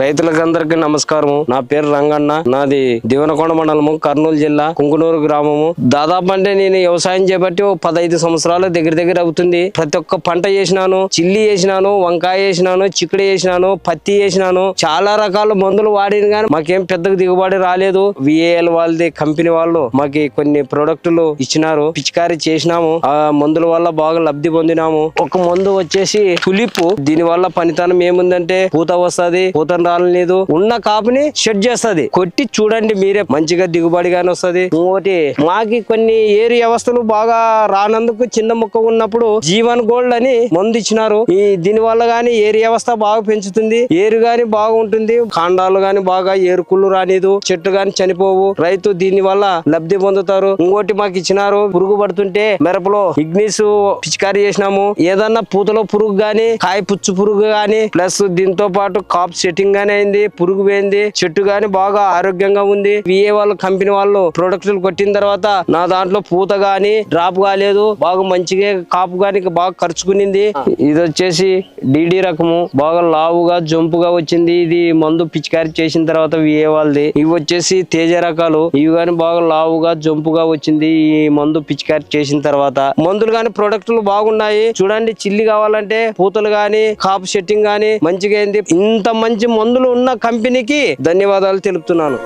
రైతులకు నమస్కారము. నా పేరు రంగన్న. నాది దివనకొండ మండలము కర్నూలు జిల్లా కుంకునూరు గ్రామము. దాదాపు అంటే నేను వ్యవసాయం చేపట్టి ఓ పదహైదు సంవత్సరాలు దగ్గర దగ్గర అవుతుంది. ప్రతి ఒక్క పంట చేసినాను చిల్లి వేసినాను వంకాయ వేసినాను చిక్కుడు వేసినాను పత్తి వేసినాను చాలా రకాల మందులు వాడిన కానీ మాకేం పెద్దగా దిగుబడి రాలేదు. విఏఎల్ వాళ్ళది కంపెనీ వాళ్ళు మాకు కొన్ని ప్రొడక్టులు ఇచ్చినారు. పిచికారీ చేసినాము. ఆ మందుల వల్ల బాగా లబ్ధి పొందినాము. ఒక మందు వచ్చేసి తులిప్ దీని వల్ల పనితనం ఏముందంటే పూత వస్తుంది. పూత రాలేదు ఉన్న కాపుని షెడ్ చేస్తుంది. కొట్టి చూడండి మీరే మంచిగా దిగుబడి గాని వస్తది. ఇంకోటి మాకి కొన్ని ఏరు వ్యవస్థలు బాగా రానందుకు చిన్న మొక్క ఉన్నప్పుడు జీవన్ గోల్డ్ అని మందు ఇచ్చినారు. ఈ దీని వల్ల గాని ఏరు వ్యవస్థ బాగా పెంచుతుంది. ఏరు గాని బాగుంటుంది. కాండాలు గాని బాగా ఏరుకుళ్ళు రానిదు. చెట్టు గాని చనిపోవు. రైతు దీని వల్ల లబ్ధి పొందుతారు. ఇంకోటి మాకు ఇచ్చినారు. పురుగు పడుతుంటే మిరపలో ఇగ్నిస్ పిచికారీ చేసినాము. ఏదన్నా పూతలో పురుగు గాని కాయ పుచ్చు పురుగు గాని ప్లస్ దీంతో పాటు కాప్ సెట్టింగ్ గానీ అయింది పురుగు పోయింది చెట్టు గాని బాగా ఆరోగ్యంగా ఉంది. విఏ వాళ్ళు కంపెనీ వాళ్ళు ప్రొడక్టులు కొట్టిన తర్వాత నా దాంట్లో పూత గాని డ్రాప్ కాలేదు బాగా మంచిగా కాపు గాని బాగా ఖర్చుకునింది ఇది వచ్చేసి డిడి రకము. బాగా లావుగా జంపుగా వచ్చింది. ఇది మందు పిచికారి చేసిన తర్వాత విఏ వాళ్ళది. ఇవి వచ్చేసి తేజ రకాలు. ఇవి గాని బాగా లావుగా జంపుగా వచ్చింది. ఈ మందు పిచికారి చేసిన తర్వాత. మందులు గాని ప్రొడక్టులు బాగున్నాయి. చూడండి చిల్లి కావాలంటే పూతలు గాని కాపు సెట్టింగ్ గాని మంచిగా అయింది. ఇంత మంచి మందులు ఉన్న కంపెనీకి ధన్యవాదాలు తెలుపుతున్నాను.